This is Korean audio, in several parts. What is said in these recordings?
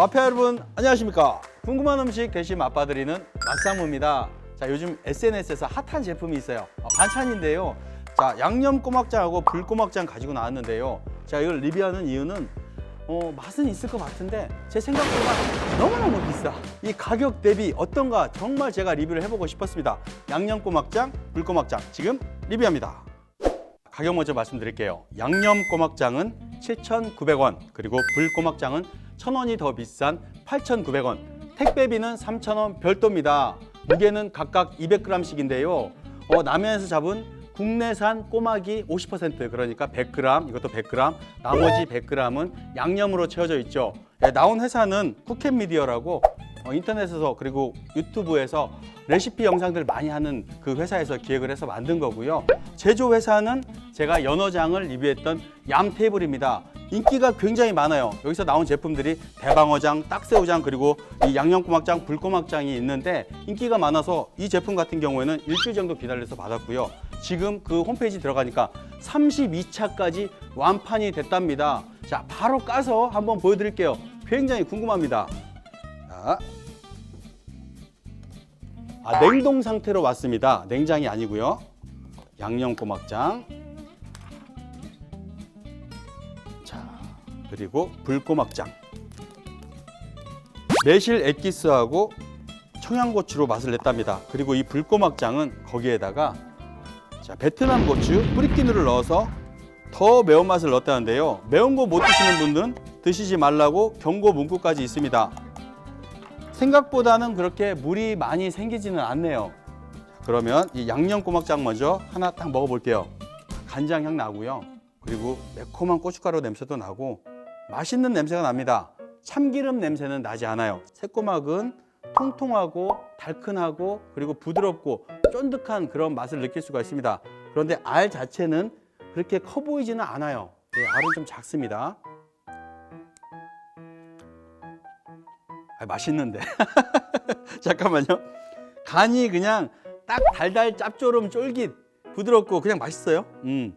마피아 여러분 안녕하십니까? 궁금한 음식 대신 맛봐드리는 맛상무입니다. 자 요즘 SNS에서 핫한 제품이 있어요. 어, 반찬인데요. 자 양념 꼬막장하고 불꼬막장 가지고 나왔는데요. 자 이걸 리뷰하는 이유는 어, 맛은 있을 것 같은데 제 생각보다 너무너무 비싸. 이 가격 대비 어떤가 정말 제가 리뷰를 해보고 싶었습니다. 양념 꼬막장 불꼬막장 지금 리뷰합니다. 가격 먼저 말씀드릴게요. 양념 꼬막장은 7,900원, 그리고 불꼬막장은 1,000원이 더 비싼 8,900원. 택배비는 3,000원 별도입니다. 무게는 각각 200g씩인데요. 어, 남해에서 잡은 국내산 꼬막이 50% 그러니까 100g, 이것도 100g, 나머지 100g은 양념으로 채워져 있죠. 예, 나온 회사는 쿠켓미디어라고 어, 인터넷에서 그리고 유튜브에서 레시피 영상들 많이 하는 그 회사에서 기획을 해서 만든 거고요. 제조 회사는 제가 연어장을 리뷰했던 얌 테이블입니다. 인기가 굉장히 많아요. 여기서 나온 제품들이 대방어장, 딱새우장 그리고 이 양념꼬막장, 불꼬막장이 있는데 인기가 많아서 이 제품 같은 경우에는 일주일 정도 기다려서 받았고요. 지금 그 홈페이지 들어가니까 32차까지 완판이 됐답니다. 자, 바로 까서 한번 보여드릴게요. 굉장히 궁금합니다. 자. 아, 냉동 상태로 왔습니다. 냉장이 아니고요. 양념 꼬막장. 자, 그리고 불꼬막장. 매실 액기스하고 청양고추로 맛을 냈답니다. 그리고 이 불꼬막장은 거기에다가 자, 베트남 고추 뿌리끼누를 넣어서 더 매운맛을 넣었다는데요. 매운 거 못 드시는 분들은 드시지 말라고 경고 문구까지 있습니다. 생각보다는 그렇게 물이 많이 생기지는 않네요. 그러면 이 양념 꼬막장 먼저 하나 딱 먹어볼게요. 간장 향 나고요. 그리고 매콤한 고춧가루 냄새도 나고 맛있는 냄새가 납니다. 참기름 냄새는 나지 않아요. 새꼬막은 통통하고 달큰하고 그리고 부드럽고 쫀득한 그런 맛을 느낄 수가 있습니다. 그런데 알 자체는 그렇게 커 보이지는 않아요. 네, 알은 좀 작습니다. 아, 맛있는데. 잠깐만요. 간이 그냥 딱 달달 짭조름 쫄깃 부드럽고 그냥 맛있어요. 음.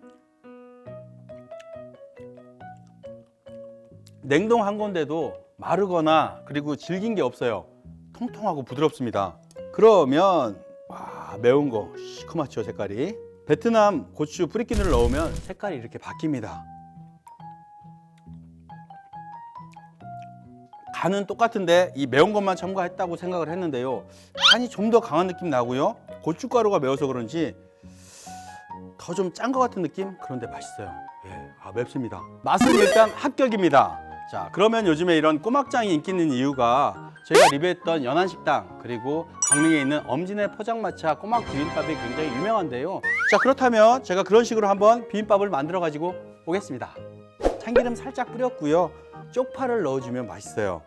냉동한 건데도 마르거나 그리고 질긴 게 없어요. 통통하고 부드럽습니다. 그러면 와 매운 거 시커멓죠 색깔이. 베트남 고추 뿌리끼를 넣으면 색깔이 이렇게 바뀝니다. 간은 똑같은데 이 매운 것만 첨가했다고 생각을 했는데요. 간이 좀 더 강한 느낌 나고요. 고춧가루가 매워서 그런지 더 좀 짠 것 같은 느낌? 그런데 맛있어요. 예, 아 맵습니다. 맛은 일단 합격입니다. 자, 그러면 요즘에 이런 꼬막장이 인기 있는 이유가 저희가 리뷰했던 연안식당 그리고 강릉에 있는 엄진의 포장마차 꼬막 비빔밥이 굉장히 유명한데요. 자, 그렇다면 제가 그런 식으로 한번 비빔밥을 만들어 가지고 오겠습니다. 참기름 살짝 뿌렸고요. 쪽파를 넣어주면 맛있어요.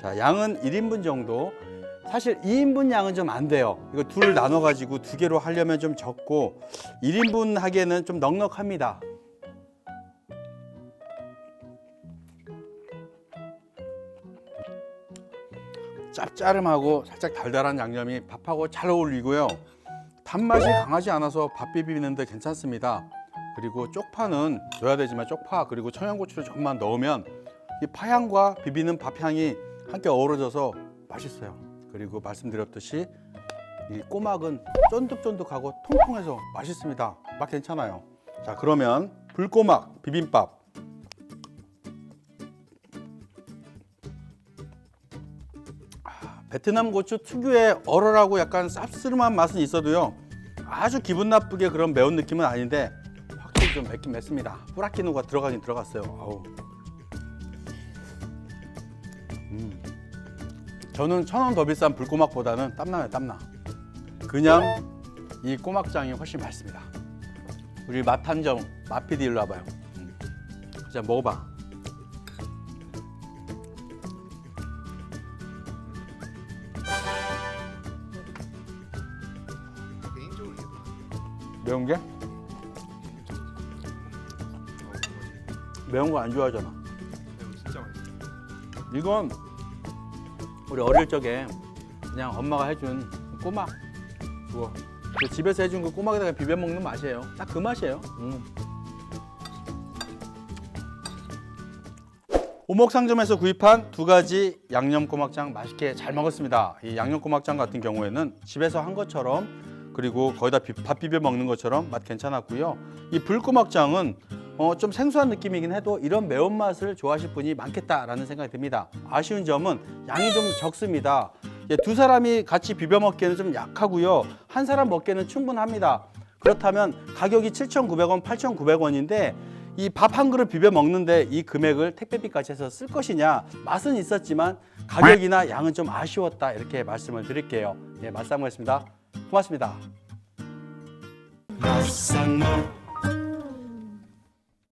자, 양은 1인분 정도. 사실 2인분 양은 좀 안 돼요. 이거 둘 나눠 가지고 두 개로 하려면 좀 적고 1인분 하기에는 좀 넉넉합니다. 짭짜름하고 살짝 달달한 양념이 밥하고 잘 어울리고요. 단맛이 강하지 않아서 밥 비비는데 괜찮습니다. 그리고 쪽파는 넣어야 되지만 쪽파 그리고 청양고추를 조금만 넣으면 이 파향과 비비는 밥향이 함께 어우러져서 맛있어요. 그리고 말씀드렸듯이 이 꼬막은 쫀득쫀득하고 통통해서 맛있습니다. 맛 괜찮아요. 자 그러면 불꼬막 비빔밥 아, 베트남 고추 특유의 얼얼하고 약간 쌉스름한 맛은 있어도요 아주 기분 나쁘게 그런 매운 느낌은 아닌데 확실히 좀 맵긴 맵습니다. 뿌라키누가 들어가긴 들어갔어요. 아우. 음. 저는 천 원 더 비싼 불꼬막보다는 땀나요, 땀나. 그냥 이 꼬막장이 훨씬 맛있습니다. 우리 맛 한정 맛피디 일로 와봐요. 음. 자 먹어봐. 매운 게? 매운 거 안 좋아하잖아. 이건 우리 어릴 적에 그냥 엄마가 해준 꼬막 그거 그 집에서 해준 그 꼬막에다가 비벼 먹는 맛이에요. 딱 그 맛이에요. 음. 오목상점에서 구입한 두 가지 양념 꼬막장 맛있게 잘 먹었습니다. 이 양념 꼬막장 같은 경우에는 집에서 한 것처럼 그리고 거기다 비- 밥 비벼 먹는 것처럼 맛 괜찮았고요. 이 불꼬막장은 어, 좀 생소한 느낌이긴 해도 이런 매운맛을 좋아하실 분이 많겠다라는 생각이 듭니다. 아쉬운 점은 양이 좀 적습니다. 예, 두 사람이 같이 비벼 먹기에는 좀 약하고요. 한 사람 먹기에는 충분합니다. 그렇다면 가격이 7,900원, 8,900원인데 이 밥 한 그릇 비벼 먹는데 이 금액을 택배비까지 해서 쓸 것이냐 맛은 있었지만 가격이나 양은 좀 아쉬웠다 이렇게 말씀을 드릴게요. 예, 맛상무였습니다. 고맙습니다. 맛상무